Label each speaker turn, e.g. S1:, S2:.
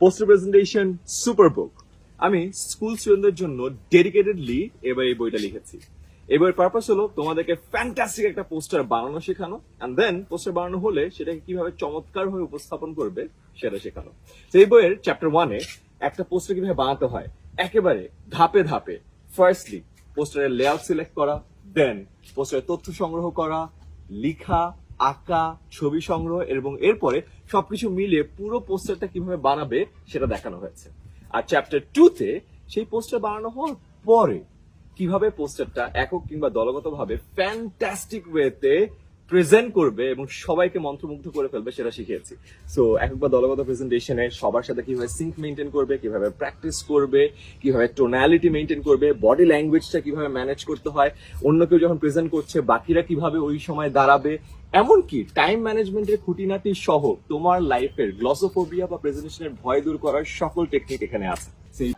S1: Poster presentation super বুক আমি school স্টুডেন্টদের জন্য ডেডিকেটেডলি এবার এই বইটা লিখেছি। এই বইয়ের পারপাস হলো তোমাদেরকে ফ্যান্টাস্টিক একটা পোস্টার বানানো শেখানো এন্ড দেন পোস্টার বানানো হলে সেটাকে কীভাবে চমৎকার ভাবে উপস্থাপন করবে সেটা শেখানো। তো এই বইয়ের চ্যাপ্টার ওয়ানে একটা পোস্টার কীভাবে বানাতে হয়? একেবারে ধাপে ধাপে। ফার্স্টলি পোস্টারের লেআউট সিলেক্ট করা দেন পোস্টারের তথ্য সংগ্রহ করা, লিখা আঁকা, ছবি সংগ্রহ এবং এরপরে সবকিছু মিলিয়ে পুরো পোস্টারটা কীভাবে বানাবে সেটা দেখানো হয়েছে। আর চ্যাপ্টার টুতে সেই পোস্টার বানানো হওয়ার পরে কীভাবে পোস্টারটা একক কিংবা দলগতভাবে ফ্যান্টাস্টিক ওয়েতে প্রেজেন্ট করবে এবং সবাইকে মন্ত্রমুগ্ধ করে ফেলবে সেটা শিখিয়েছি। সো একক বা দলগত প্রেজেন্টেশনে সবার সাথে কীভাবে সিঙ্ক মেনটেন করবে, কীভাবে প্র্যাকটিস করবে, কীভাবে টোনালিটি মেনটেন করবে বডি ল্যাঙ্গুয়েজটা কীভাবে ম্যানেজ করতে হয়, অন্য কেউ যখন প্রেজেন্ট করছে, বাকিরা কীভাবে ওই সময় দাঁড়াবে, এমনকি টাইম ম্যানেজমেন্টের খুঁটিনাটি সহ তোমার লাইফের গ্লসোফোবিয়া বা প্রেজেন্টেশনের ভয় দূর করার সকল টেকনিক এখানে আছে। সেই